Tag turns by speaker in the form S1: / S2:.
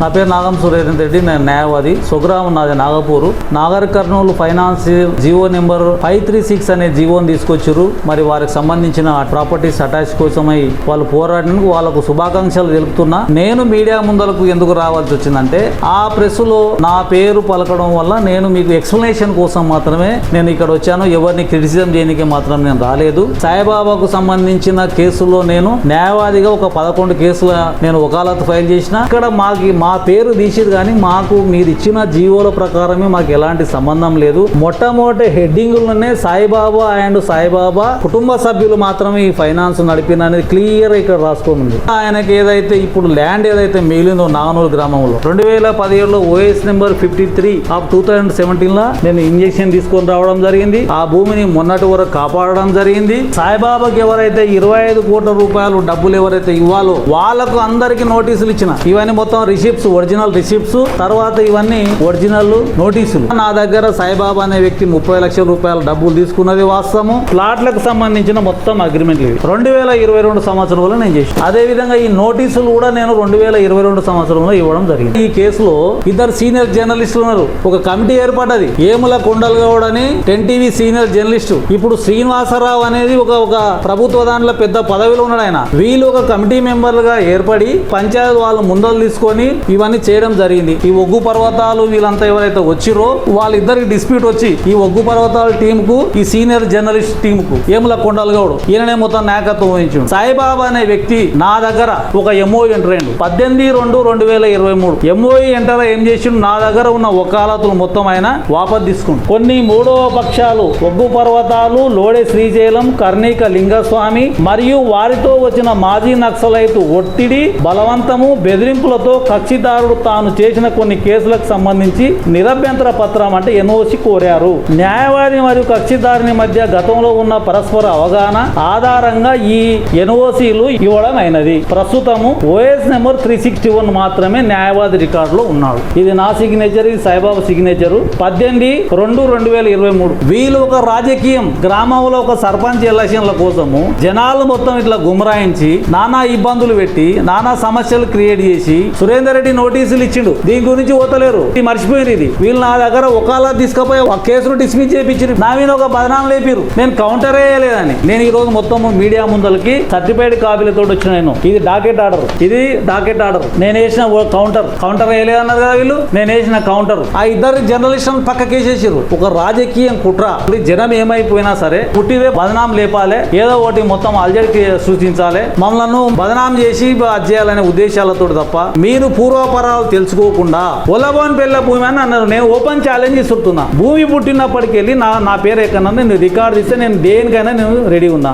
S1: నా పేరు నాగం సురేందర్ రెడ్డి నేను న్యాయవాది. స్వగ్రామం నాది Nagapur. Nagar Kurnool finance Jio number five three six అనే జియోని తీసుకొచ్చారు. మరి వారికి సంబంధించిన ప్రాపర్టీస్ అటాచ్ కోసమై వాళ్ళు పోరాడినందుకు వాళ్ళకు శుభాకాంక్షలు తెలుపుతున్నా. నేను మీడియా ముందరకు ఎందుకు రావాల్సి వచ్చిందంటే ఆ ప్రెస్లో నా పేరు పలకడం వల్ల నేను మీకు ఎక్స్ప్లెనేషన్ కోసం మాత్రమే నేను ఇక్కడ వచ్చాను. ఎవరిని క్రిటిసిజం చేయడానికి మాత్రం నేను రాలేదు. సాయిబాబాకు సంబంధించిన కేసులో నేను న్యాయవాదిగా ఒక పదకొండు కేసుల నేను వకాలత్ ఫైల్ చేసిన. ఇక్కడ మాకు మా పేరు తీసిరు కానీ మాకు మీరు ఇచ్చిన జీవోల ప్రకారమే మాకు ఎలాంటి సంబంధం లేదు. మొట్టమొదటి హెడ్డింగ్లోనే సాయిబాబా అండ్ సాయిబాబా కుటుంబ సభ్యులు మాత్రమే ఈ ఫైనాన్స్ నడిపిన అనేది క్లియర్ ఇక్కడ రాసుకోమంది ఆయనకి ఏదైతే ఇప్పుడు ల్యాండ్ ఏదైతే మిగిలిందో నాగనూరు గ్రామంలో రెండు వేల పదిహేడులో OS number fifty three of two thousand సెవెంటీన్లో నేను ఇంజెక్షన్ తీసుకొని రావడం జరిగింది. ఆ భూమిని మొన్నటి వరకు కాపాడడం జరిగింది. సాయిబాబాకి ఎవరైతే ఇరవై ఐదు కోట్ల రూపాయలు డబ్బులు ఎవరైతే ఇవ్వాలో వాళ్ళకు అందరికి నోటీసులు ఇచ్చిన ఇవన్నీ మొత్తం రిసిప్ట్స్ ఒరిజినల్ రిసిప్ట్స్ తర్వాత ఇవన్నీ ఒరిజినల్ నోటీసులు. నా దగ్గర సాయిబాబా అనే వ్యక్తి ముప్పై లక్షల రూపాయల డబ్బులు తీసుకున్నది వాస్తవము. ప్లాట్లకు సంబంధించిన మొత్తం అగ్రిమెంట్ ఇవి. రెండు వేల ఇరవై రెండు సంవత్సరంలో నేను చేశాను అదే విధంగా ఈ నోటీసులు కూడా నేను రెండు వేల ఇరవై రెండు సంవత్సరంలో ఇవ్వడం జరిగింది. ఈ కేసులో ఇద్దరు సీనియర్ జర్నలిస్టులు ఉన్నారు. ఒక కమిటీ ఏర్పడ్డది. ఏముల కొండల్ గౌడ్ అని టెన్ టీవీ సీనియర్ జర్నలిస్ట్. ఇప్పుడు శ్రీనివాసరావు అనేది ఒక ఒక ప్రభుత్వ దాంట్లో పెద్ద పదవిలో ఉన్నాడు ఆయన. వీళ్ళు ఒక కమిటీ మెంబర్లుగా ఏర్పడి పంచాయత్ వాళ్ళు ముందలు తీసుకొని ఇవన్నీ చేయడం జరిగింది. ఈ ఒగ్గు పర్వతాలు వీళ్ళంతా ఎవరైతే వచ్చిరో వాళ్ళిద్దరికి డిస్ప్యూట్ వచ్చి ఈ ఒగ్గు పర్వతాల టీం కు ఈ సీనియర్ జర్నలిస్ట్ టీం కు ఏముల కొండల్ గౌడ్ ఈయననే మొత్తం నాయకత్వం వహించాడు. సాయిబాబా అనే వ్యక్తి నా దగ్గర ఒక ఎంఓ ఎంటర్ అయ్యిండు. పద్దెనిమిది రెండు రెండు వేల ఇరవై మూడు ఎంఓఈ ఎంటర్ ఏం చేసిండు? నా దగ్గర ఉన్న వకాలతులు మొత్తం ఆయన వాపస్ తీసుకుండు. కొన్ని మూడవ పక్షాలు ఒగ్గు పర్వతాలు లోడే శ్రీశైలం కర్ణిక లింగస్వామి మరియు వారితో వచ్చిన మాజీ నక్సలైతు ఒత్తిడి బలవంతము బెదిరింపులతో కక్షిదారుడు తాను చేసిన కొన్ని కేసులకు సంబంధించి నిరభ్యంతర పత్రం అంటే ఎన్ఓసి కోరారు. న్యాయవాది మరియు కక్షిదారుని మధ్య గతంలో ఉన్న పరస్పర అవగాహన ఆధారంగా ఈ ఎన్ఓసీలు ఇవ్వడం అయినది ప్రస్తుతము OS number three sixty one మాత్రమే న్యాయవాది రికార్డులో ఉన్నాడు. ఇది నా సిగ్నేచర్ ఇది సాయిబాబా సిగ్నేచర్. పద్దెనిమిది రెండు రెండు వేల ఇరవై మూడు. వీళ్ళు ఒక రాజకీయం గ్రామంలో ఒక సర్పంచ్ ఎలక్షన్ల కోసము జనాలు మొత్తం ఇట్లా గుమరాయించి నానా ఇబ్బందులు పెట్టి నానా సమస్యలు క్రియేట్ చేసి సురేందర్ రెడ్డి నోటీసులు ఇచ్చిండు. దీని గురించి పోతలేరు. మర్చిపోయింది ఇది. వీళ్ళు నా దగ్గర ఒకలా తీసుకుపోయి ఆ కేసును డిస్మిస్ చేయించారు నా మీద ఒక బదనాం లేపారు నేను కౌంటర్ వేయలేదని. నేను ఈ రోజు మొత్తం మీడియా ముందలకి సర్టిఫైడ్ కాపీలతో వచ్చిన నేను. ఇది డాకెట్ ఆర్డర్. ఇది డాకెట్ ఆర్డర్. నేను వేసిన కౌంటర్. కౌంటర్ వేయలేదన్నారు కదా వీళ్ళు? నేను వేసిన కౌంటర్. ఆ ఇద్దరు జర్నలిస్టులను పక్కకేసేసారు ఒక రాజకీయం కుట్ర. ఇప్పుడు జనం ఏమైపోయినా సరే పుట్టివే బదనాం లేపాలి. ఏదో ఒకటి మొత్తం అల్జడికి సృష్టించాలి మమ్మల్ని బదనాం చేసి అది చేయాలనే ఉద్దేశాలతో తప్ప మీరు పూర్వపరాలు తెలుసుకోకుండా ఒలబోన్ పెళ్ళ భూమి అని అన్నారు. నేను ఓపెన్ ఛాలెంజ్ ఇస్తున్నా భూమి పుట్టినప్పటికెళ్ళి నా నా పేరు ఎక్కడన్నా నేను రికార్డు ఇస్తే నేను దేనికైనా నేను రెడీ ఉన్నా.